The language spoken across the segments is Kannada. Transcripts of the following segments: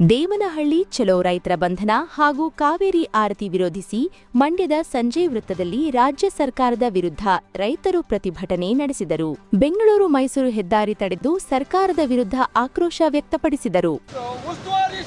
ದೇವನಹಳ್ಳಿ ಚಲೋ ರೈತರ ಬಂಧನ ಹಾಗೂ ಕಾವೇರಿ ಆರತಿ ವಿರೋಧಿಸಿ ಮಂಡ್ಯದ ಸಂಜಯ್ ವೃತ್ತದಲ್ಲಿ ರಾಜ್ಯ ಸರ್ಕಾರದ ವಿರುದ್ಧ ರೈತರು ಪ್ರತಿಭಟನೆ ನಡೆಸಿದರು. ಬೆಂಗಳೂರು ಮೈಸೂರು ಹೆದ್ದಾರಿ ತಡೆದು ಸರ್ಕಾರದ ವಿರುದ್ಧ ಆಕ್ರೋಶ ವ್ಯಕ್ತಪಡಿಸಿದರು. ಉಸ್ತುವಾರಿ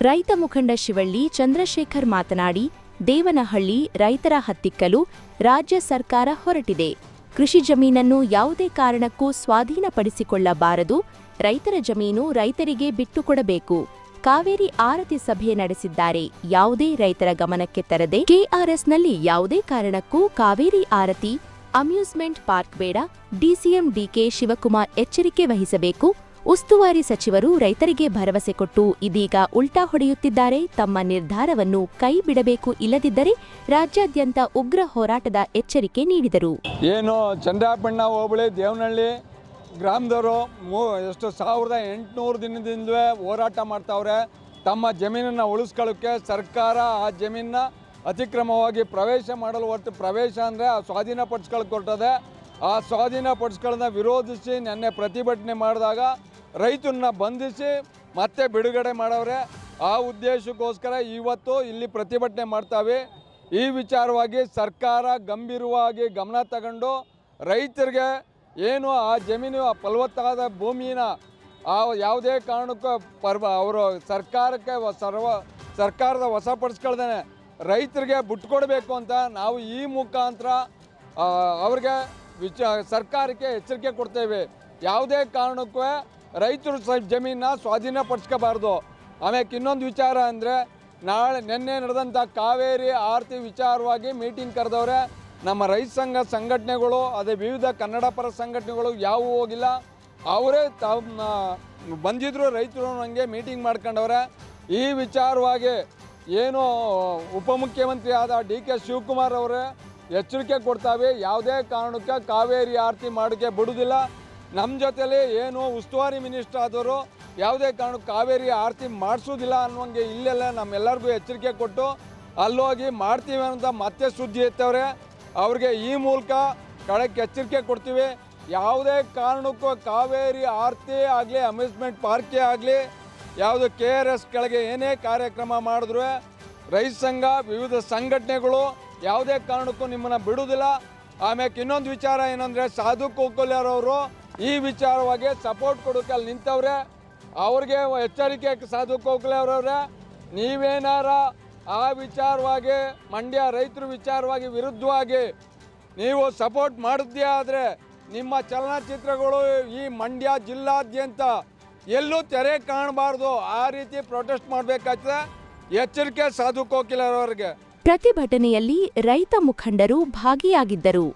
ರೈತ ಮುಖಂಡ ಶಿವಳ್ಳಿ ಚಂದ್ರಶೇಖರ್ ಮಾತನಾಡಿ, ದೇವನಹಳ್ಳಿ ರೈತರ ಹತ್ತಿಕ್ಕಲು ರಾಜ್ಯ ಸರ್ಕಾರ ಹೊರಟಿದೆ. ಕೃಷಿ ಜಮೀನನ್ನು ಯಾವುದೇ ಕಾರಣಕ್ಕೂ ಸ್ವಾಧೀನಪಡಿಸಿಕೊಳ್ಳಬಾರದು. ರೈತರ ಜಮೀನು ರೈತರಿಗೆ ಬಿಟ್ಟುಕೊಡಬೇಕು. ಕಾವೇರಿ ಆರತಿ ಸಭೆ ನಡೆಸಿದ್ದಾರೆ. ಯಾವುದೇ ರೈತರ ಗಮನಕ್ಕೆ ತರದೆ ಕೆಆರ್ಎಸ್ನಲ್ಲಿ ಯಾವುದೇ ಕಾರಣಕ್ಕೂ ಕಾವೇರಿ ಆರತಿ ಅಮ್ಯೂಸ್ಮೆಂಟ್ ಪಾರ್ಕ್ ಬೇಡ. ಡಿಸಿಎಂ ಡಿಕೆ ಶಿವಕುಮಾರ್ ಎಚ್ಚರಿಕೆ ವಹಿಸಬೇಕು. ಉಸ್ತುವಾರಿ ಸಚಿವರು ರೈತರಿಗೆ ಭರವಸೆ ಕೊಟ್ಟು ಇದೀಗ ಉಲ್ಟಾ ಹೊಡೆಯುತ್ತಿದ್ದಾರೆ. ತಮ್ಮ ನಿರ್ಧಾರವನ್ನು ಕೈ ಬಿಡಬೇಕು ಇಲ್ಲದಿದ್ದರೆ ರಾಜ್ಯಾದ್ಯಂತ ಉಗ್ರ ಹೋರಾಟದ ಎಚ್ಚರಿಕೆ ನೀಡಿದರು. ಏನು ಚಂದ್ರಾಪಣ್ಣ ಹೋಬಳಿ, ದೇವನಹಳ್ಳಿ ಗ್ರಾಮದವರು ಎಷ್ಟು ಸಾವಿರದ ಎಂಟುನೂರು ದಿನದಿಂದಲೇ ಹೋರಾಟ ಮಾಡ್ತಾವ್ರೆ. ತಮ್ಮ ಜಮೀನನ್ನು ಉಳಿಸ್ಕೊಳ್ಳೋಕ್ಕೆ ಸರ್ಕಾರ ಆ ಜಮೀನನ್ನ ಅತಿಕ್ರಮವಾಗಿ ಪ್ರವೇಶ ಮಾಡಲು ಹೊರತು ಪ್ರವೇಶ ಅಂದರೆ ಆ ಸ್ವಾಧೀನಪಡಿಸ್ಕೊಳ್ಳೋಕೆ ಕೊಟ್ಟದೆ. ಆ ಸ್ವಾಧೀನಪಡಿಸ್ಕೊಳ್ಳೋದನ್ನ ವಿರೋಧಿಸಿ ನೆನ್ನೆ ಪ್ರತಿಭಟನೆ ಮಾಡಿದಾಗ ರೈತರನ್ನ ಬಂಧಿಸಿ ಮತ್ತೆ ಬಿಡುಗಡೆ ಮಾಡವ್ರೆ. ಆ ಉದ್ದೇಶಕ್ಕೋಸ್ಕರ ಇವತ್ತು ಇಲ್ಲಿ ಪ್ರತಿಭಟನೆ ಮಾಡ್ತಾವೆ. ಈ ವಿಚಾರವಾಗಿ ಸರ್ಕಾರ ಗಂಭೀರವಾಗಿ ಗಮನ ತಗೊಂಡು ರೈತರಿಗೆ ಏನು ಆ ಜಮೀನು, ಆ ಫಲವತ್ತಾದ ಭೂಮಿನ ಆ ಯಾವುದೇ ಕಾರಣಕ್ಕೂ ಪರ್ವ ಅವರು ಸರ್ಕಾರಕ್ಕೆ ಸರ್ವ ಸರ್ಕಾರದ ವಶಪಡಿಸ್ಕೊಳ್ದೇನೆ. ರೈತರಿಗೆ ಬಿಟ್ಕೊಡ್ಬೇಕು ಅಂತ ನಾವು ಈ ಮುಖಾಂತರ ಅವ್ರಿಗೆ ವಿಚ ಸರ್ಕಾರಕ್ಕೆ ಎಚ್ಚರಿಕೆ ಕೊಡ್ತೇವೆ. ಯಾವುದೇ ಕಾರಣಕ್ಕೂ ರೈತರು ಸ ಜಮೀನನ್ನ ಸ್ವಾಧೀನಪಡಿಸ್ಕೋಬಾರ್ದು ಆಮ್ಯಾಕೆ ಇನ್ನೊಂದು ವಿಚಾರ ಅಂದರೆ, ನಾಳೆ ನಿನ್ನೆ ನಡೆದಂಥ ಕಾವೇರಿ ಆರತಿ ವಿಚಾರವಾಗಿ ಮೀಟಿಂಗ್ ಕರೆದವ್ರೆ, ನಮ್ಮ ರೈತ ಸಂಘ ಸಂಘಟನೆಗಳು, ಅದೇ ವಿವಿಧ ಕನ್ನಡ ಪರ ಸಂಘಟನೆಗಳು ಯಾವೂ ಹೋಗಿಲ್ಲ. ಅವರೇ ತಮ್ಮ, ಬಂದಿದ್ರು ರೈತರು ನನಗೆ ಮೀಟಿಂಗ್ ಮಾಡ್ಕೊಂಡವ್ರೆ. ಈ ವಿಚಾರವಾಗಿ ಏನು ಉಪಮುಖ್ಯಮಂತ್ರಿ ಆದ ಡಿ ಕೆ ಶಿವಕುಮಾರ್ ಅವರೇ ಎಚ್ಚರಿಕೆ ಕೊಡ್ತಾವೆ. ಯಾವುದೇ ಕಾರಣಕ್ಕೆ ಕಾವೇರಿ ಆರತಿ ಮಾಡೋಕ್ಕೆ ಬಿಡುವುದಿಲ್ಲ ನಮ್ಮ ಜೊತೆಯಲ್ಲಿ ಏನು ಉಸ್ತುವಾರಿ ಮಿನಿಸ್ಟರ್ ಆದವರು ಯಾವುದೇ ಕಾರಣಕ್ಕೆ ಕಾವೇರಿ ಆರತಿ ಮಾಡಿಸೋದಿಲ್ಲ ಅನ್ನುವಂಗೆ ಇಲ್ಲೆಲ್ಲ ನಮ್ಮೆಲ್ಲರಿಗೂ ಎಚ್ಚರಿಕೆ ಕೊಟ್ಟು ಅಲ್ಲೋಗಿ ಮಾಡ್ತೀವಿ ಅಂತ ಮತ್ತೆ ಸುದ್ದಿ ಎತ್ತವ್ರೆ ಅವ್ರಿಗೆ ಈ ಮೂಲಕ ಕಡೆಗೆ ಎಚ್ಚರಿಕೆ ಕೊಡ್ತೀವಿ. ಯಾವುದೇ ಕಾರಣಕ್ಕೂ ಕಾವೇರಿ ಆರತಿ ಆಗಲಿ, ಅಮ್ಯೂಸ್ಮೆಂಟ್ ಪಾರ್ಕೇ ಆಗಲಿ, ಯಾವುದು ಕೆ ಆರ್ ಎಸ್ ಕೆಳಗೆ ಏನೇ ಕಾರ್ಯಕ್ರಮ ಮಾಡಿದ್ರು ರೈತ ಸಂಘ, ವಿವಿಧ ಸಂಘಟನೆಗಳು ಯಾವುದೇ ಕಾರಣಕ್ಕೂ ನಿಮ್ಮನ್ನು ಬಿಡುವುದಿಲ್ಲ. ಆಮ್ಯಾಕೆ ಇನ್ನೊಂದು ವಿಚಾರ ಏನಂದರೆ ಸಾಧು ಕೋಕುಲ್ಯರವರು ಈ ವಿಚಾರವಾಗಿ ಸಪೋರ್ಟ್ ಕೊಡೋಕೆ ಅಲ್ಲಿ ನಿಂತವ್ರೆ, ಅವ್ರಿಗೆ ಎಚ್ಚರಿಕೆ ಸಾಧು ಅವರವ್ರೆ, ನೀವೇನಾರ ಆ ವಿಚಾರವಾಗಿ, ಮಂಡ್ಯ ರೈತರ ವಿಚಾರವಾಗಿ ವಿರುದ್ಧವಾಗಿ ನೀವು ಸಪೋರ್ಟ್ ಮಾಡಿದ್ದೇ ಆದರೆ ನಿಮ್ಮ ಚಲನಚಿತ್ರಗಳು ಈ ಮಂಡ್ಯ ಜಿಲ್ಲಾದ್ಯಂತ ಎಲ್ಲೂ ತೆರೆ ಕಾಣಬಾರ್ದು, ಆ ರೀತಿ ಪ್ರೊಟೆಸ್ಟ್ ಮಾಡಬೇಕಾಗ್ತದೆ ಎಚ್ಚರಿಕೆ ಸಾಧು ಕೋಕಿಲರವರಿಗೆ ಪ್ರತಿಭಟನೆಯಲ್ಲಿ ರೈತ ಮುಖಂಡರು ಭಾಗಿಯಾಗಿದ್ದರು.